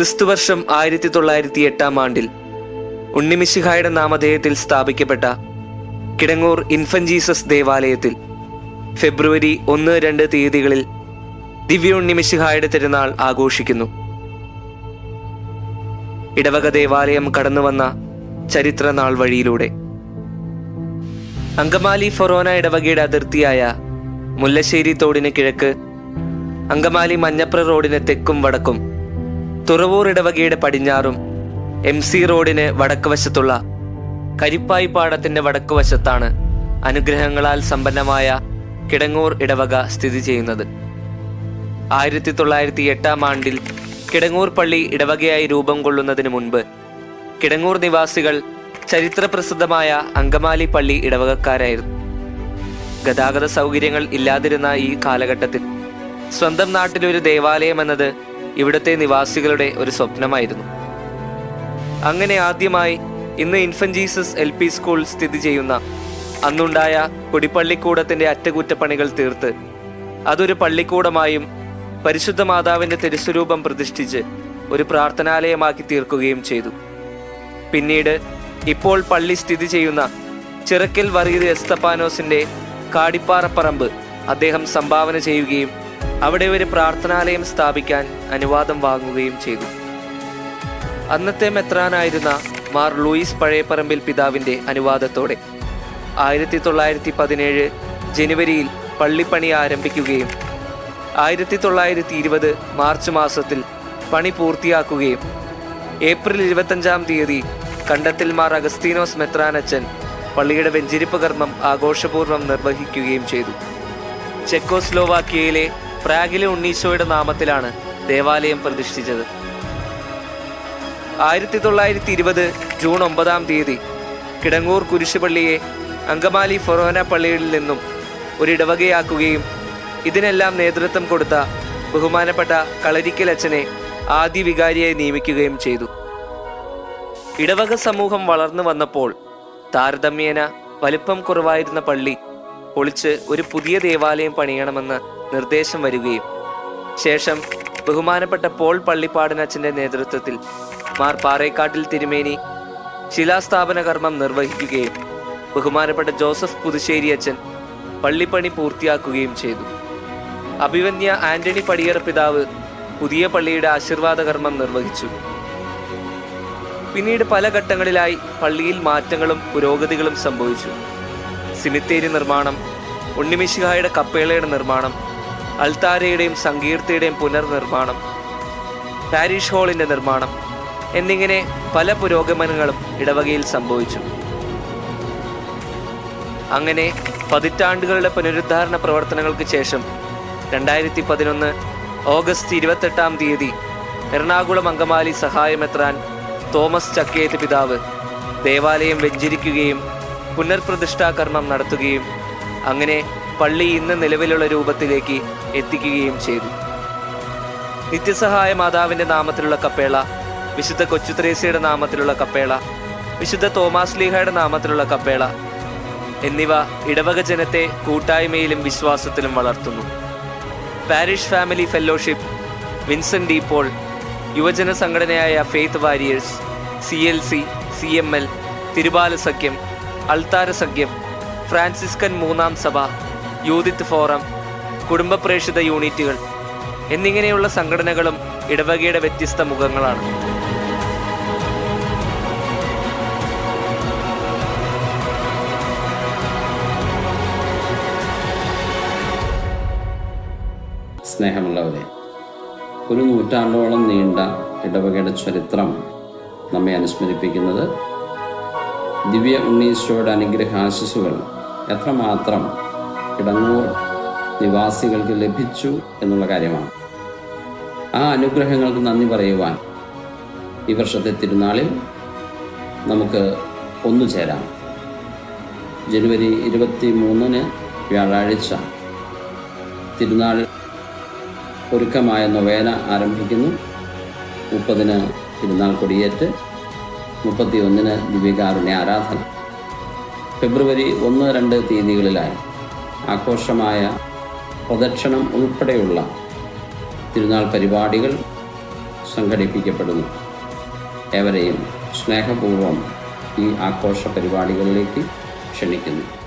ക്രിസ്തുവർഷം ആയിരത്തി തൊള്ളായിരത്തി എട്ടാം ആണ്ടിൽ ഉണ്ണിമിശിഹായുടെ നാമധേയത്തിൽ സ്ഥാപിക്കപ്പെട്ട കിടങ്ങൂർ ഇൻഫൻജീസസ് ദേവാലയത്തിൽ ഫെബ്രുവരി ഒന്ന് രണ്ട് തീയതികളിൽ ദിവ്യ ഉണ്ണിമിശിഹായുടെ തിരുനാൾ ആഘോഷിക്കുന്നു. ഇടവക ദേവാലയം കടന്നുവന്ന ചരിത്ര നാൾ വഴിയിലൂടെ. അങ്കമാലി ഫൊറോന ഇടവകയുടെ അതിർത്തിയായ മുല്ലശ്ശേരി തോടിന് കിഴക്ക് അങ്കമാലി മഞ്ഞപ്ര റോഡിന് തെക്കും വടക്കും തുറവൂർ ഇടവകയുടെ പടിഞ്ഞാറും എം സി റോഡിന് വടക്ക് വശത്തുള്ള കരിപ്പായി പാടത്തിന്റെ വടക്ക് വശത്താണ് അനുഗ്രഹങ്ങളാൽ സമ്പന്നമായ കിടങ്ങൂർ ഇടവക സ്ഥിതി ചെയ്യുന്നത്. ആയിരത്തി തൊള്ളായിരത്തി എട്ടാം ആണ്ടിൽ കിടങ്ങൂർ പള്ളി ഇടവകയായി രൂപം കൊള്ളുന്നതിന് മുൻപ് കിടങ്ങൂർ നിവാസികൾ ചരിത്രപ്രസിദ്ധമായ അങ്കമാലി പള്ളി ഇടവകക്കാരായിരുന്നു. ഗതാഗത സൗകര്യങ്ങൾ ഇല്ലാതിരുന്ന ഈ കാലഘട്ടത്തിൽ സ്വന്തം നാട്ടിലൊരു ദേവാലയം എന്നത് ഇവിടുത്തെ നിവാസികളുടെ ഒരു സ്വപ്നമായിരുന്നു. അങ്ങനെ ആദ്യമായി ഇന്ന് ഇൻഫൻജീസസ് എൽ പി സ്കൂൾ സ്ഥിതി ചെയ്യുന്ന അന്നുണ്ടായ കുടിപ്പള്ളിക്കൂടത്തിന്റെ അറ്റകുറ്റപ്പണികൾ തീർത്ത് അതൊരു പള്ളിക്കൂടമായും പരിശുദ്ധ മാതാവിന്റെ തിരുസ്വരൂപം പ്രതിഷ്ഠിച്ച് ഒരു പ്രാർത്ഥനാലയമാക്കി തീർക്കുകയും ചെയ്തു. പിന്നീട് ഇപ്പോൾ പള്ളി സ്ഥിതി ചെയ്യുന്ന ചിറക്കൽ വറീത് എസ്തപ്പാനോസിന്റെ കാടിപ്പാറപ്പറമ്പ് അദ്ദേഹം സംഭാവന ചെയ്യുകയും അവിടെ ഒരു പ്രാർത്ഥനാലയം സ്ഥാപിക്കാൻ അനുവാദം വാങ്ങുകയും ചെയ്തു. അന്നത്തെ മെത്രാനായിരുന്ന മാർ ലൂയിസ് പഴയപ്പറമ്പിൽ പിതാവിന്റെ അനുവാദത്തോടെ ആയിരത്തി തൊള്ളായിരത്തി പതിനേഴ് ജനുവരിയിൽ പള്ളിപ്പണി ആരംഭിക്കുകയും ആയിരത്തി തൊള്ളായിരത്തി ഇരുപത് മാർച്ച് മാസത്തിൽ പണി പൂർത്തിയാക്കുകയും ഏപ്രിൽ ഇരുപത്തഞ്ചാം തീയതി കണ്ടത്തിൽ മാർ അഗസ്തീനോസ് മെത്രാനച്ചൻ പള്ളിയുടെ വെഞ്ചിരിപ്പ് കർമ്മം ആഘോഷപൂർവം നിർവഹിക്കുകയും ചെയ്തു. ചെക്കോസ്ലോവാക്യയിലെ പ്രാഗിലെ ഉണ്ണീശോയുടെ നാമത്തിലാണ് ദേവാലയം പ്രതിഷ്ഠിച്ചത്. ആയിരത്തി തൊള്ളായിരത്തി ഇരുപത് ജൂൺ ഒമ്പതാം തീയതി കിടങ്ങൂർ കുരിശുപള്ളിയെ അങ്കമാലി ഫൊറോന പള്ളിയിൽ നിന്നും ഒരിടവകയാക്കുകയും ഇതിനെല്ലാം നേതൃത്വം കൊടുത്ത ബഹുമാനപ്പെട്ട കളരിക്കൽ അച്ഛനെ ആദ്യ വികാരിയായി നിയമിക്കുകയും ചെയ്തു. ഇടവക സമൂഹം വളർന്നു വന്നപ്പോൾ താരതമ്യേന വലിപ്പം കുറവായിരുന്ന പള്ളി പൊളിച്ച് ഒരു പുതിയ ദേവാലയം പണിയണമെന്ന് നിർദ്ദേശം വരികയും ശേഷം ബഹുമാനപ്പെട്ട പോൾ പള്ളിപ്പാടനച്ഛന്റെ നേതൃത്വത്തിൽ മാർ പാറേക്കാട്ടിൽ തിരുമേനി ശിലാസ്ഥാപന കർമ്മം നിർവഹിക്കുകയും ബഹുമാനപ്പെട്ട ജോസഫ് പുതുശ്ശേരി അച്ഛൻ പള്ളിപ്പണി പൂർത്തിയാക്കുകയും ചെയ്തു. അഭിവന്യ ആന്റണി പടിയറ പിതാവ് പുതിയ പള്ളിയുടെ ആശീർവാദ കർമ്മം നിർവഹിച്ചു. പിന്നീട് പല ഘട്ടങ്ങളിലായി പള്ളിയിൽ മാറ്റങ്ങളും പുരോഗതികളും സംഭവിച്ചു. സിമിത്തേരി നിർമ്മാണം ഉണ്ണിമിശിഹായുടെ കപ്പേളയുടെ നിർമ്മാണം അൾത്താരയുടെയും സങ്കീർത്തിയുടെയും പുനർനിർമ്മാണം പാരീഷ് ഹോളിന്റെ നിർമ്മാണം എന്നിങ്ങനെ പല പുരോഗമനങ്ങളും ഇടവകയിൽ സംഭവിച്ചു. അങ്ങനെ പതിറ്റാണ്ടുകളുടെ പുനരുദ്ധാരണ പ്രവർത്തനങ്ങൾക്ക് ശേഷം രണ്ടായിരത്തി പതിനൊന്ന് ഓഗസ്റ്റ് ഇരുപത്തെട്ടാം തീയതി എറണാകുളം അങ്കമാലി സഹായമെത്രാൻ തോമസ് ചക്കേറ്റ് പിതാവ് ദേവാലയം വെഞ്ചരിക്കുകയും പുനർപ്രതിഷ്ഠാ കർമ്മം നടത്തുകയും അങ്ങനെ പള്ളി ഇന്ന് നിലവിലുള്ള രൂപത്തിലേക്ക് എത്തിക്കുകയും ചെയ്തു. നിത്യസഹായ മാതാവിന്റെ നാമത്തിലുള്ള കപ്പേള വിശുദ്ധ കൊച്ചുത്രേസ്യയുടെ നാമത്തിലുള്ള കപ്പേള വിശുദ്ധ തോമാസ് ലീഹയുടെ നാമത്തിലുള്ള കപ്പേള എന്നിവ ഇടവക ജനത്തെ കൂട്ടായ്മയിലും വിശ്വാസത്തിലും വളർത്തുന്നു. Parish family fellowship Vincent de Paul യുവജന സംഘടനയായ faith warriors C L C C M L തിരുബാല സഖ്യം അൾത്താര സഖ്യം ഫ്രാൻസിസ്കൻ മൂന്നാം സഭ യൂതിത്ത് ഫോറം കുടുംബ പ്രേക്ഷിത യൂണിറ്റുകൾ എന്നിങ്ങനെയുള്ള സംഘടനകളും ഇടവകയുടെ വ്യത്യസ്ത മുഖങ്ങളാണ്. സ്നേഹമുള്ളവരെ ഒരു നൂറ്റാണ്ടോളം നീണ്ട ഇടവകയുടെ ചരിത്രം നമ്മെ അനുസ്മരിപ്പിക്കുന്നത് ദിവ്യ ഉണ്ണീശോയുടെ അനുഗ്രഹാശിസുകൾ എത്രമാത്രം കിടങ്ങൂർ നിവാസികൾക്ക് ലഭിച്ചു എന്നുള്ള കാര്യമാണ്. ആ അനുഗ്രഹങ്ങൾക്ക് നന്ദി പറയുവാൻ ഈ വർഷത്തെ തിരുനാളിൽ നമുക്ക് ഒന്നു ചേരാം. ജനുവരി ഇരുപത്തി മൂന്നിന് വ്യാഴാഴ്ച തിരുനാൾ ഒരുക്കമായ നൊവേന ആരംഭിക്കുന്നു. മുപ്പതിന് തിരുനാൾ കൊടിയേറ്റ് മുപ്പത്തി ഒന്നിന് ദിവ്യകാരുണ്യ ആരാധന. ഫെബ്രുവരി ഒന്ന് രണ്ട് തീയതികളിലായി. ആഘോഷമായ പ്രദക്ഷിണം ഉൾപ്പെടെയുള്ള തിരുനാൾ പരിപാടികൾ സംഘടിപ്പിക്കപ്പെടുന്നു. ഏവരെയും സ്നേഹപൂർവം ഈ ആഘോഷ പരിപാടികളിലേക്ക് ക്ഷണിക്കുന്നു.